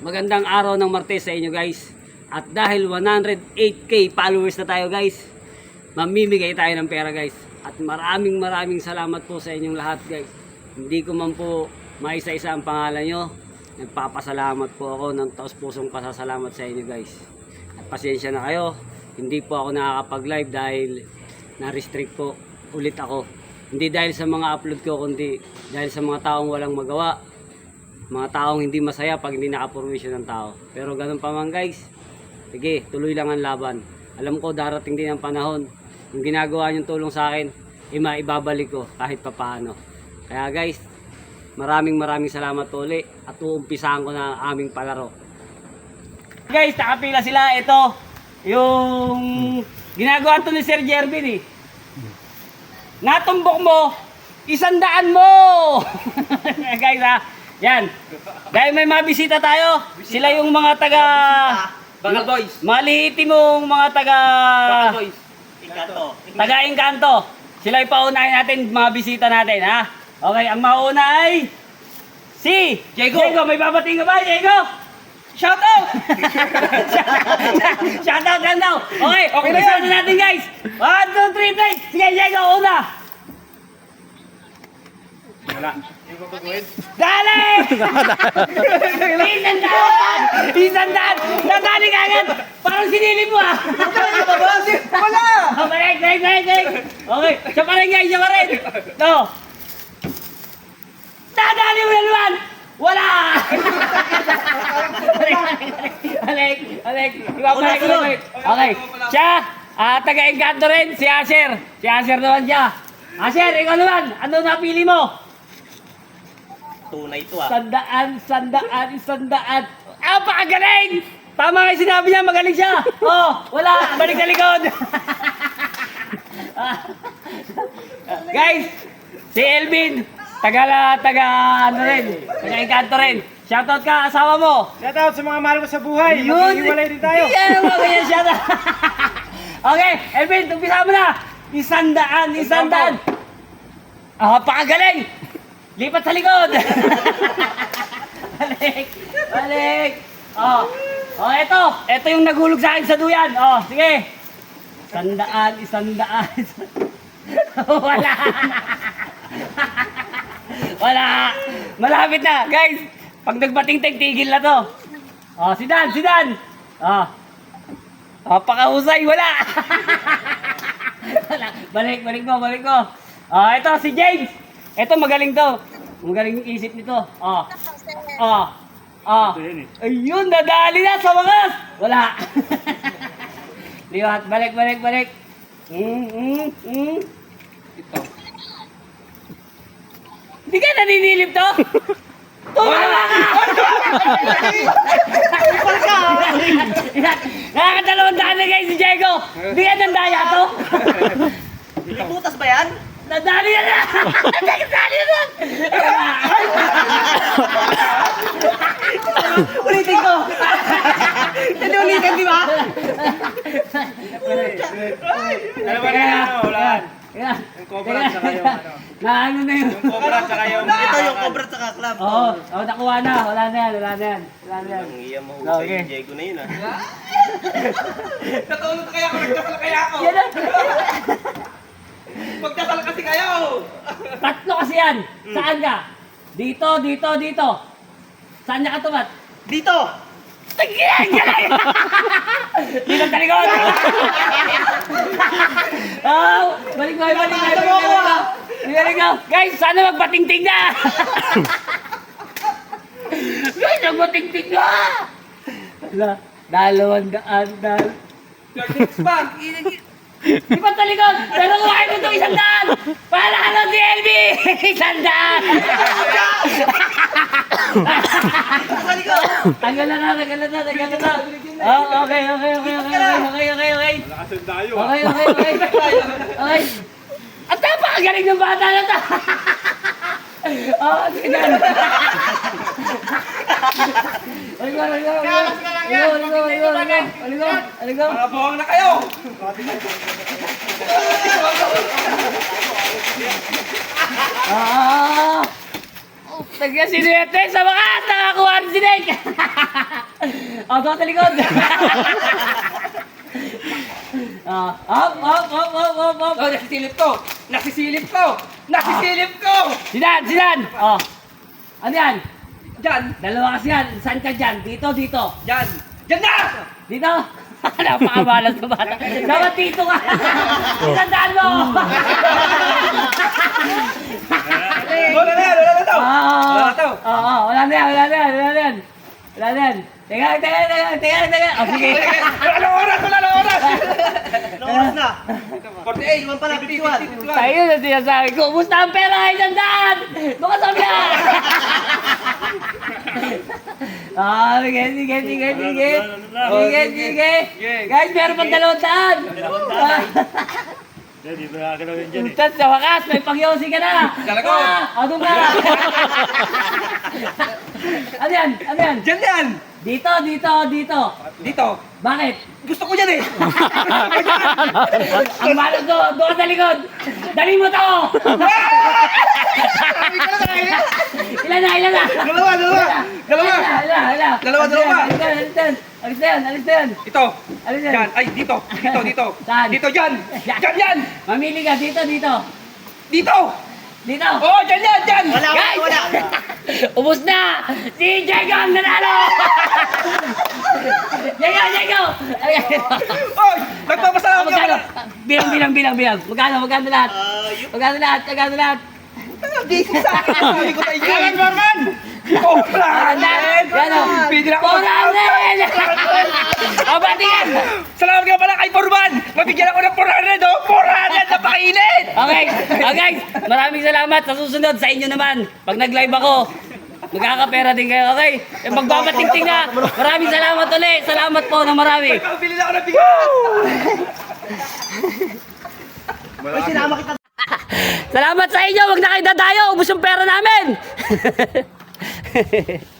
Magandang araw ng Martes sa inyo guys. At dahil 108k followers na tayo guys, mamimigay tayo ng pera guys. At maraming maraming salamat po sa inyong lahat guys. Hindi ko man po maisa-isa ang pangalan nyo. Nagpapasalamat po ako ng taos pusong pasasalamat sa inyo guys. At pasensya na kayo. Hindi po ako nakakapag-live dahil na-restrict po ulit ako. Hindi dahil sa mga upload ko, kundi dahil sa mga taong walang magawa. Mga taong hindi masaya pag hindi nakapormisyon ng tao. Pero ganun pa man guys, sige, tuloy lang ang laban. Alam ko darating din ang panahon. Yung ginagawa niyong tulong sa akin, ima ibabalik ko kahit papaano. Kaya guys, maraming maraming salamat uli at uumpisahan ko na ang aming palaro. Guys, nakapila sila. Ito, yung ginagawa to ni Sir Jervin eh. Natumbok mo, isandaan mo! guys ha, yan. Dahil may mga bisita tayo, sila yung mga taga... Baka boys. Maliitin mong mga taga... Baka boys. Ikato. Taga Encanto. Sila yung paunahin natin, mga bisita natin, ha? Okay, ang mauna ay... Si... Diego. Diego, may babating ka ba, Diego? Shout out! Shout out lang daw. Okay, okay na yun. natin, guys. One, two, three, play. Sige, Diego, una. Wala. Dali! Isandaan! Isandaan! Nadali ka agad! Parang sinili mo ah! Wala! Oh, balik, balik, balik, balik! Okay, siya pa rin guys, siya pa rin! No! Nadali mo na naman! Wala! balik, balik! Ibabalik ko balik. Okay, siya, ah, taga-engkanto rin, si Asher. Si Asher naman siya. Asher, ikaw naman, ano napili mo? Tunay to ah. Sandaan, sandaan, sandaan. Ah, pakagaling! Tama nga yung sinabi niya, magaling siya. Oh, wala, balik sa likod. Guys, si Elvin, taga, taga, ano rin, taga Encanto rin. Shoutout ka, asawa mo. Shout out sa mga mahal ko sa buhay. Yun. Maghiwalay din tayo. Yan, mga ganyan shoutout. okay, Elvin, umpisa mo na. Isandaan, isandaan. Ah, pakagaling! Lipat sa likod! balik! Balik! Oh, oh, eto! Eto yung nagulog sa akin sa duyan. Oh, sige! Sandaan, isandaan. Wala! Wala! Malapit na! Guys! Pag nagbating-ting, tigil na to. Oh, si Dan! Si Dan! Oh. Oh, pakahusay! Wala! Wala. Balik, balik mo, balik mo. Ah, ito si James. Ito magaling to. Magaling yung isip nito. Ah. Ah. Ah. Ayun, nadali na sa wakas. Wala. Liwat, balik, balik, balik. Mm, mm, mm. Ito. Hindi ka naninilip to? Tumama ka! Nakakadalawang daan na guys si Diego. Hindi ka nandaya to? Butas ba yan? Nadali na na! Nadali na! Ulitin ko! Hindi ulitin, di ba? Alam mo na yan, ano, wala. Kaya, Yung cobra at saka yung ano. Na ano na yun? Yung cobra at saka yung... Ito yung cobra sa club. Oo, oh, nakuha na. Wala na yan, wala na yan. Wala na yan. Ang iya mo Okay. sa Diego na yun ah. Natulog kaya ako, nagdasal kaya ako. Yan na. Magdasal kasi kayo. Tatlo kasi yan. Saan ka? Dito, dito, dito. Saan niya katumat? Dito! Tingnan ka lang! Dito sa likod! oh, balik mo, balik mo, balik mo, balik mo. Guys, sana magpatingting na! Guys, magpatingting na! Wala, dalawang daan, dal. Di ba sa likod? Pero kuhain mo ito isang daan! Para ano si LB? Isang daan! Tanggal na na, tanggal na na, tanggal na na. Oh, okay, okay, okay, okay, okay, okay, okay. Nakasunod tayo Okay, okay, okay. Okay. Ang napakagaling ng bata na to. Oh, sige na. Aligo, aligo, aligo. Aligo, aligo, aligo, aligo. Aligo, aligo. Buwang na kayo. Ah! Nagkasinuwete sa wakas! Nakakuha si Nick! oh, doon sa likod. Ah, up, up, up, up, up, up. Oh, nasisilip ko! Nasisilip ko! Nasisilip ko! Sinan, sinan. Oh. Ano yan? Diyan! Dalawa kasi yan. Saan ka dyan? Dito, dito. Diyan! Diyan na! Dito. Napakabalas na bata. Dapat dito ka. Tandaan mo. Wala na yan! Wala na to! Ah, Wala na to! Oo, wala na yan, wala na yan, wala na yan. Wala na yan. Teka, teka, teka, teka, teka. Oh, sige. Wala na oras! Wala na oras! Anong oras na? 48! Iwan pala, 51. Tayo na sinasabi ko. Kumusta ang pera ay tandaan? Baka sabi na. Ah, sige, sige, sige, sige. Sige, sige. Guys, meron pang dalawang daan. Dito na ako namin dyan eh. Tapos sa wakas, may pangyosi ka na. Talaga? Ah, ano ka? ano yan? Ano yan? Diyan yan! Dito, dito, dito. Dito! Bakit? Gusto ko yan eh! Ang malas do, doon sa likod. Dali mo to. ilan na, ilan na. Dalawa! Dalawa! Dalawa! Ilan na, ilan, ilan. Dalawa, dalawa. Alis na, na, alis na, yan, alis na yan. Ito! Alis na yan. Ay, dito! Dito! Dito! Saan? Dito! Diyan! Diyan yan! Mamili ka, dito, dito. Dito! Dito. Oh! Diyan yan! Diyan! Wala, wala, wala. Ubus na! Si Diego ang nanalo! Diego, Diego! Oy! Nagpapasalamat ka pala! Bilang, bilang, bilang, bilang. Magkano, magkano lahat? Magkano lahat, magkano lahat? Sabi ko sa inyo! Kailan, Norman? Oh, wala! Gano? Pwede na ako hundred! O, batingan! Salamat ka pala kay Forman! Mabigyan ako Okay, guys, maraming salamat. Sa susunod, sa inyo naman. Pag nag-live ako, magkakapera din kayo, okay? E, magbabatingting na. Maraming salamat ulit. Salamat po na marami. Pabili na ako ng bigas! Uy, sinama kita. Salamat sa inyo. Huwag na kayo dadayo. Ubus yung pera namin.